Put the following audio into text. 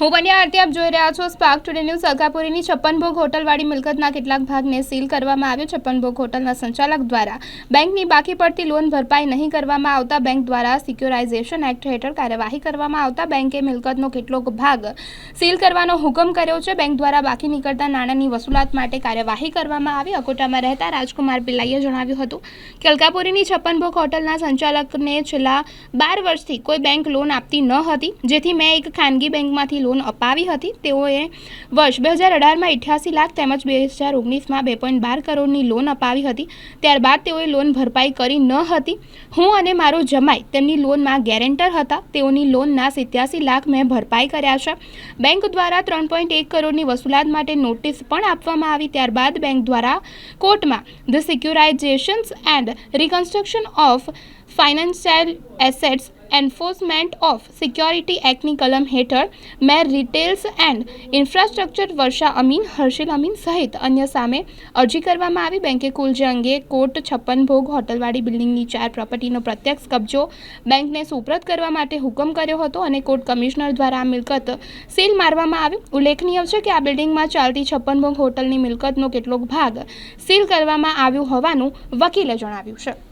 હું બન્યા આરતી, આપ જોઈ રહ્યા છો સ્પાર્ક ટુડે ન્યૂઝ છપ્પન ભોગ હોટલવાળી મિલકતના કેટલાક ભાગને સીલ કરવામાં આવ્યો. છપ્પન ભોગ હોટલના સંચાલક દ્વારા બેંકની બાકી પડતી લોન ભરપાઈ નહીં કરવામાં આવતા બેંક દ્વારા સિક્યોરાઇઝેશન એક્ટ હેઠળ કાર્યવાહી કરવામાં આવતા બેંકે મિલકતનો કેટલોક ભાગ સીલ કરવાનો હુકમ કર્યો છે. બેંક દ્વારા બાકી નીકળતા નાણાંની વસૂલાત માટે કાર્યવાહી કરવામાં આવી. અકોટામાં રહેતા રાજકુમાર પિલ્લાઈએ જણાવ્યું હતું કે અલકાપુરીની છપ્પન ભોગ હોટલના સંચાલકને છેલ્લા બાર વર્ષથી કોઈ બેંક લોન આપતી ન હતી, જેથી મેં એક ખાનગી બેંકમાંથી લોન અપાવી હતી. તેઓએ વર્ષ બે હજાર અઢારમાં અઠ્યાસી લાખ તેમજ બે હજાર ઓગણીસમાં બે પોઈન્ટ બાર કરોડની લોન અપાવી હતી. ત્યારબાદ તેઓએ લોન ભરપાઈ કરી ન હતી. હું અને મારો જમાઈ તેમની લોનમાં ગેરેન્ટર હતા. તેઓની લોનના સિત્યાસી લાખ મેં ભરપાઈ કર્યા છે. બેંક દ્વારા ત્રણ પોઈન્ટ એક કરોડની વસૂલાત માટે નોટિસ પણ આપવામાં આવી. ત્યારબાદ બેંક દ્વારા કોર્ટમાં the securitisations and reconstruction of financial assets enforcement of security એક્ટની કલમ હેઠળ મેર retails and infrastructure Varsha Amin, Harshil Amin સહિત અન્ય સામે અરજી કરવામાં આવી. બેંકે કુલ જે અંગે કોર્ટ છપ્પન ભોગ હોટલવાળી બિલ્ડિંગની ચાર પ્રોપર્ટીનો પ્રત્યક્ષ કબજો બેંકને સુપ્રત કરવા માટે હુકમ કર્યો હતો અને કોર્ટ કમિશનર દ્વારા આ મિલકત સીલ મારવામાં આવી. ઉલ્લેખનીય છે કે આ બિલ્ડિંગમાં ચાલતી છપ્પન ભોગ હોટલની મિલકતનો કેટલોક ભાગ સીલ કરવામાં આવ્યો હોવાનું વકીલે જણાવ્યું છે.